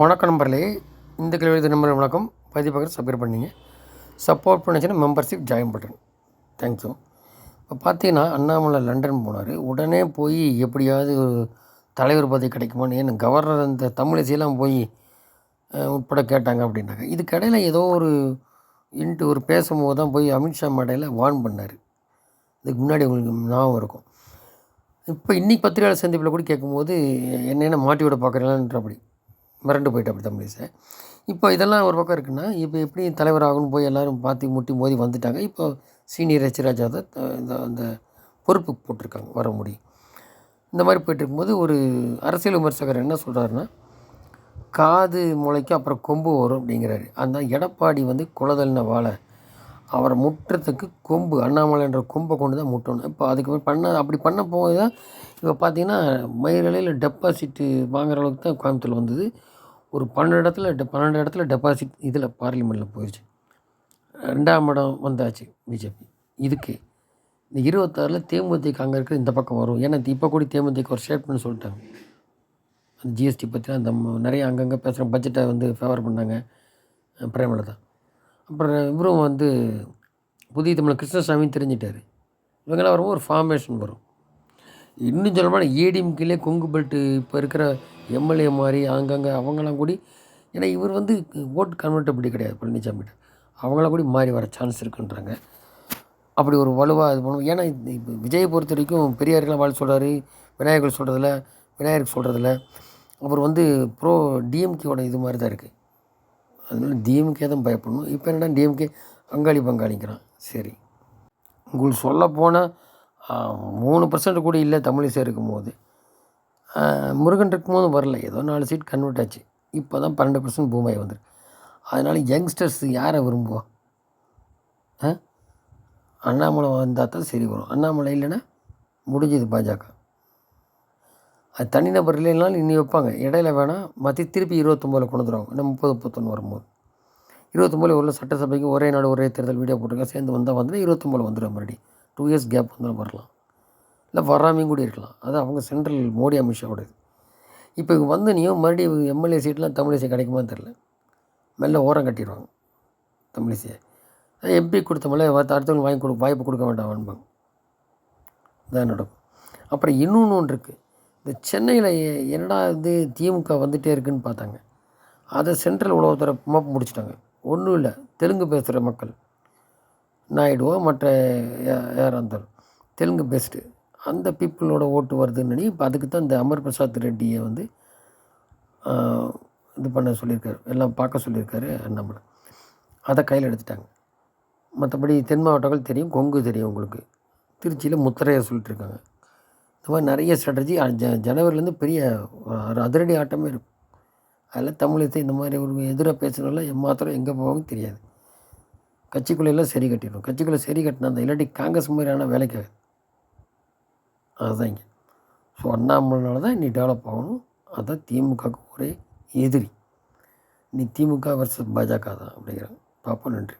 வணக்கம் நம்பர்களே இந்த kilo number வணக்கம். பதிப்பகர் சப்ஸ்கிரைப் பண்ணிங்க. சப்போர்ட் பண்ணிச்சுன்னா மெம்பர்ஷிப் ஜாயின் பண்ணுறேன் தேங்க்யூ இப்போ பார்த்தீங்கன்னா அண்ணாமலை லண்டன் போனார். உடனே போய் எப்படியாவது ஒரு தலைவர் பதவி கிடைக்குமான்னு ஏன்னா கவர்னர் அந்த தமிழிசையெல்லாம் போய் உட்பட கேட்டாங்க அப்படின்னாங்க. இதுக்கடையில் ஏதோ ஒரு இன்ட்டு ஒரு பேசும்போது தான் போய் அமித்ஷா மேடையில் வார்ன் பண்ணார். இதுக்கு முன்னாடி உங்களுக்கு ஞாபகம் இருக்கும். இப்போ இன்றைக்கி பத்திரிகையாளர் சந்திப்பில் கூட கேட்கும்போது என்னென்ன மாட்டி விட பார்க்குறீங்களான்றபடி மிரண்டு போயிட்டு அப்படி தமிழிசை இப்போ இதெல்லாம் ஒரு பக்கம் இருக்குன்னா இப்போ எப்படி தலைவராகணும் ஆகணும்னு போய் எல்லோரும் பார்த்து முட்டி மோதி வந்துட்டாங்க. இப்போ சீனியர் எச் ராஜா தான் இந்த அந்த பொறுப்பு போட்டிருக்காங்க வர முடியும். இந்த மாதிரி போயிட்டுருக்கும்போது ஒரு அரசியல் விமர்சகர் என்ன சொல்கிறாருன்னா காது முளைக்கும் அப்புறம் கொம்பு வரும் அப்படிங்கிறாரு. அந்த எடப்பாடி வந்து குலதல்ன வாழை அவரை முட்டுறதுக்கு கொம்பு அண்ணாமலைன்ற கொம்பை கொண்டு தான் முட்டணும். இப்போ அதுக்கு பண்ண அப்படி பண்ண போது தான் இப்போ பார்த்தீங்கன்னா மயிரலையில் டெபாசிட்டு வாங்குற அளவுக்கு தான் கோயம்புத்தூர் வந்தது. ஒரு பன்னெண்டு இடத்துல டெ பன்னெண்டு இடத்துல டெபாசிட் இதில் பார்லிமெண்ட்டில் போயிடுச்சு. ரெண்டாம் இடம் வந்தாச்சு பிஜேபி இதுக்கு இந்த இருபத்தாறில் தேமுதிக அங்கே இருக்கிற இந்த பக்கம் வரும். ஏன்னா இப்போ கூட தேமுதிக ஒரு ஸ்டேட்மெண்ட் சொல்லிட்டாங்க. அந்த ஜிஎஸ்டி பற்றி அந்த நிறைய அங்கங்கே பேசுகிற பட்ஜெட்டை வந்து ஃபேவர் பண்ணாங்க பிரேமலதா. அப்புறம் இவரும் வந்து புதிய தமிழ் கிருஷ்ணசாமி தெரிஞ்சிட்டார். இவங்கெல்லாம் வரும்போது ஒரு ஃபார்மேஷன் வரும். இன்னும் சொல்லப்போனால் ஏடிஎம்கிலே கொங்கு பெல்ட்டு இப்போ இருக்கிற எம்எல்ஏ மாதிரி அங்கங்கே அவங்களாம் கூடி ஏன்னா இவர் வந்து ஓட் கன்வெர்ட்டபிலிட்டி கிடையாது பழனிசாமிகிட்ட அவங்களாம் கூடி மாறி வர சான்ஸ் இருக்குன்றாங்க. அப்படி ஒரு வலுவாக இது பண்ணுவோம். ஏன்னா இப்போ விஜயை பொறுத்த வரைக்கும் பெரியாருக்கெல்லாம் வாழ் சொல்கிறாரு விநாயகர் சொல்கிறதில்ல விநாயகர் சொல்கிறதில்ல அப்புறம் வந்து ப்ரோ டிஎம்கேவோட இது மாதிரி தான் இருக்குது அதனால டிஎம்கே தான் பயப்படணும். இப்போ என்னடா டிஎம்கே அங்காளி பங்காளிங்கிறான். சரி. உங்களுக்கு சொல்ல போனால் மூணு பர்சன்ட் கூட இல்லை தமிழிசை இருக்கும்போது. போது முருகன் இருக்கும்போது வரல. ஏதோ நாலு சீட் கன்வெர்ட் ஆச்சு இப்போ தான் பன்னெண்டு பர்சன்ட் பூமாய் வந்துருக்கு. அதனால் யங்ஸ்டர்ஸ் யாரை விரும்புவோம் ஆ? அண்ணாமலை வந்தால் தான் சரி வரும். அண்ணாமலை இல்லைன்னா முடிஞ்சது பாஜக. அது தனிநபர் இல்லைனாலும் இன்னி வைப்பாங்க. இடையில வேணால் மற்றி திருப்பி இருபத்தொம்போதில் கொண்டு வந்துடுவாங்க இன்னும் முப்பது முப்பத்தொன்று வரும்போது. இருபத்தொம்போதில் உள்ள சட்டசபைக்கு ஒரே நாடு ஒரே தேர்தல் வீடியோ போட்டிருக்கேன் சேர்ந்து வந்தால் வந்து இருபத்தொம்போது வந்துடும் மறுபடியும். டூ இயர்ஸ் கேப் வந்தாலும் வரலாம். இல்லை வராமையும் கூட இருக்கலாம். அது அவங்க சென்ட்ரல் மோடி அமித்ஷாவோட இது இப்போ இவங்க வந்து நீயும் மறுபடியும் எம்எல்ஏ சீட்லாம் தமிழிசை கிடைக்குமான்னு தெரில மெல்ல ஓரம் கட்டிடுவாங்க தமிழிசையை எம்பி கொடுத்த மேலே அடுத்தவங்க வாங்கி கொடு வாய்ப்பு கொடுக்க வேண்டாம்பாங்க தான் நடக்கும். அப்புறம் இன்னொன்று ஒன்று இருக்குது இந்த சென்னையில் என்னடா இது திமுக வந்துகிட்டே இருக்குன்னு பார்த்தாங்க. அதை சென்ட்ரல் உளவுத்துறை மப் முடிச்சிட்டாங்க. ஒன்றும் இல்லை. தெலுங்கு பேசுகிற மக்கள். நாயுடுவோ மற்ற யா- யாராக இருந்தாலும். தெலுங்கு பெஸ்ட்டு அந்த பீப்புளோட ஓட்டு வருதுன்னு இப்போ அதுக்கு தான் இந்த அமர் பிரசாத் ரெட்டியை வந்து இது பண்ண சொல்லியிருக்காரு. எல்லாம் பார்க்க சொல்லியிருக்காரு அண்ணாமலை. அதை கையில் எடுத்துட்டாங்க. மற்றபடி தென் மாவட்டங்கள் தெரியும் கொங்கு தெரியும் உங்களுக்கு. திருச்சியில் முத்திரையை சொல்லிட்டு இருக்காங்க. இந்த மாதிரி நிறைய ஸ்ட்ராட்டஜி ஜ ஜனவரிலேருந்து பெரிய ஒரு அதிரடி ஆட்டமே இருக்கும். அதில் தமிழத்தை இந்த மாதிரி ஒரு எதிராக பேசுகிறனால எம்மாத்திரம் எங்கே போவாங்க தெரியாது. கட்சிக்குள்ளெல்லாம் சரி கட்டிடணும். கட்சிக்குள்ளே சரி கட்டினா அந்த இல்லாட்டி காங்கிரஸ் மாதிரியான வேலைக்கு அதாங்க. ஸோ அண்ணாமலைனால தான் நீ டெவலப் ஆகணும். அதுதான் திமுகவுக்கு ஒரே எதிரி. நீ திமுக வர்சஸ் பாஜக தான் அப்படிங்கிறாங்க. பார்ப்போம் நன்றி.